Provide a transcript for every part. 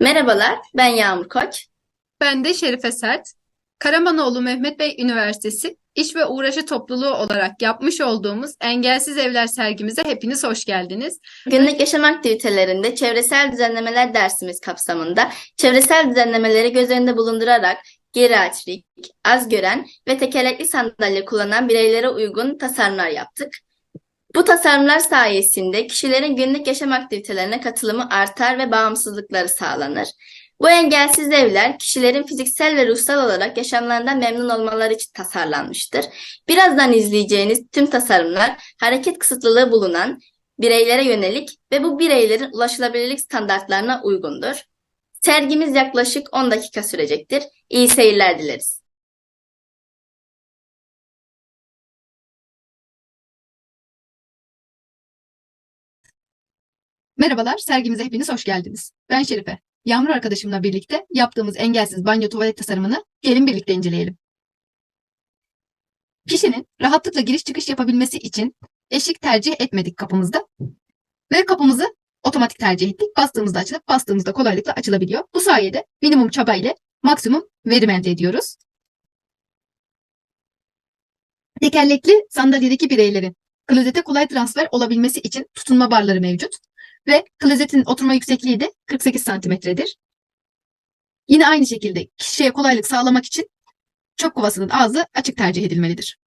Merhabalar, ben Yağmur Koç. Ben de Şerife Sert. Karamanoğlu Mehmet Bey Üniversitesi İş ve Uğraşı Topluluğu olarak yapmış olduğumuz Engelsiz Evler sergimize hepiniz hoş geldiniz. Günlük yaşam aktivitelerinde çevresel düzenlemeler dersimiz kapsamında çevresel düzenlemeleri göz önünde bulundurarak geriatrik, az gören ve tekerlekli sandalye kullanan bireylere uygun tasarımlar yaptık. Bu tasarımlar sayesinde kişilerin günlük yaşam aktivitelerine katılımı artar ve bağımsızlıkları sağlanır. Bu engelsiz evler kişilerin fiziksel ve ruhsal olarak yaşamlarından memnun olmaları için tasarlanmıştır. Birazdan izleyeceğiniz tüm tasarımlar hareket kısıtlılığı bulunan bireylere yönelik ve bu bireylerin ulaşılabilirlik standartlarına uygundur. Sergimiz yaklaşık 10 dakika sürecektir. İyi seyirler dileriz. Merhabalar, sergimize hepiniz hoş geldiniz. Ben Şerife. Yağmur arkadaşımla birlikte yaptığımız engelsiz banyo tuvalet tasarımını gelin birlikte inceleyelim. Kişinin rahatlıkla giriş çıkış yapabilmesi için eşik tercih etmedik kapımızda. Ve kapımızı otomatik tercih ettik. Bastığımızda açılıp bastığımızda kolaylıkla açılabiliyor. Bu sayede minimum çaba ile maksimum verim elde ediyoruz. Tekerlekli sandalyedeki bireylerin klozete kolay transfer olabilmesi için tutunma barları mevcut ve klozetin oturma yüksekliği de 48 santimetredir. Yine aynı şekilde kişiye kolaylık sağlamak için çöp kovasının ağzı açık tercih edilmelidir.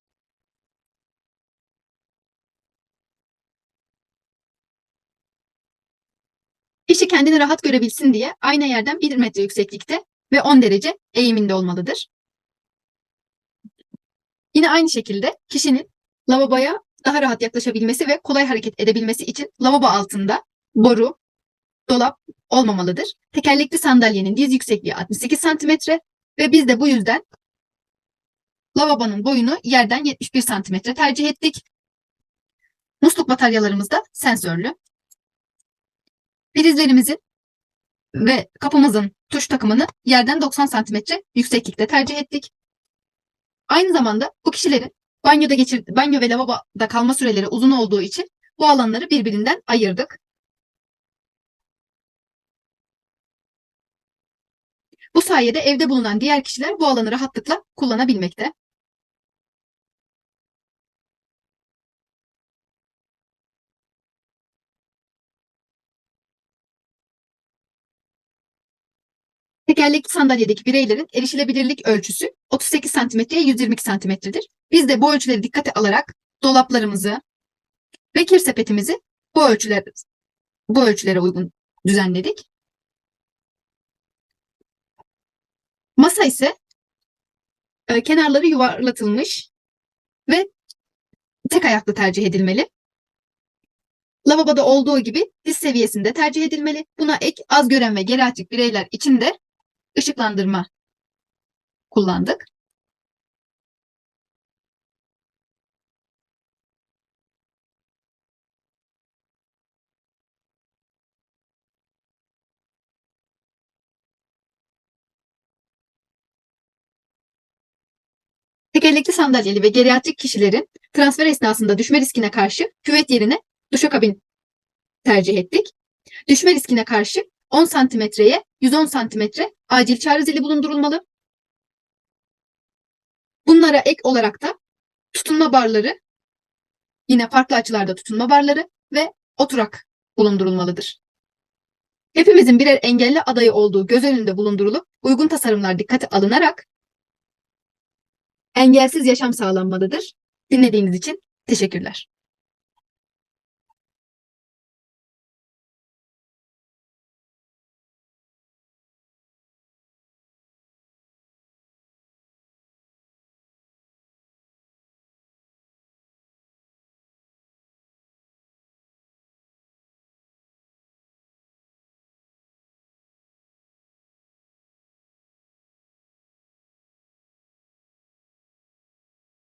Kişi kendini rahat görebilsin diye aynı yerden 1 metre yükseklikte ve 10 derece eğiminde olmalıdır. Yine aynı şekilde kişinin lavaboya daha rahat yaklaşabilmesi ve kolay hareket edebilmesi için lavabo altında boru, dolap olmamalıdır. Tekerlekli sandalyenin diz yüksekliği 68 santimetre ve biz de bu yüzden lavabonun boyunu yerden 71 santimetre tercih ettik. Musluk bataryalarımız da sensörlü. Prizlerimizin ve kapımızın tuş takımını yerden 90 santimetre yükseklikte tercih ettik. Aynı zamanda bu kişilerin banyoda geçir, banyo ve lavaboda kalma süreleri uzun olduğu için bu alanları birbirinden ayırdık. Bu sayede evde bulunan diğer kişiler bu alanı rahatlıkla kullanabilmekte. Tekerlekli sandalyedeki bireylerin erişilebilirlik ölçüsü 38 santimetreye 122 santimetredir. Biz de bu ölçüleri dikkate alarak dolaplarımızı ve kir sepetimizi bu ölçüler bu ölçülere uygun düzenledik. Masa ise e, kenarları yuvarlatılmış ve tek ayaklı tercih edilmeli. Lavaboda olduğu gibi diz seviyesinde tercih edilmeli. Buna ek az gören ve geriatrik bireyler için de ışıklandırma kullandık. Tekerlekli sandalyeli ve geriatrik kişilerin transfer esnasında düşme riskine karşı küvet yerine duşakabin tercih ettik. Düşme riskine karşı 10 santimetreye 110 santimetre acil çağrı zili bulundurulmalı. Bunlara ek olarak da tutunma barları, yine farklı açılarda tutunma barları ve oturak bulundurulmalıdır. Hepimizin birer engelli adayı olduğu göz önünde bulundurulup uygun tasarımlar dikkate alınarak engelsiz yaşam sağlanmalıdır. Dinlediğiniz için teşekkürler.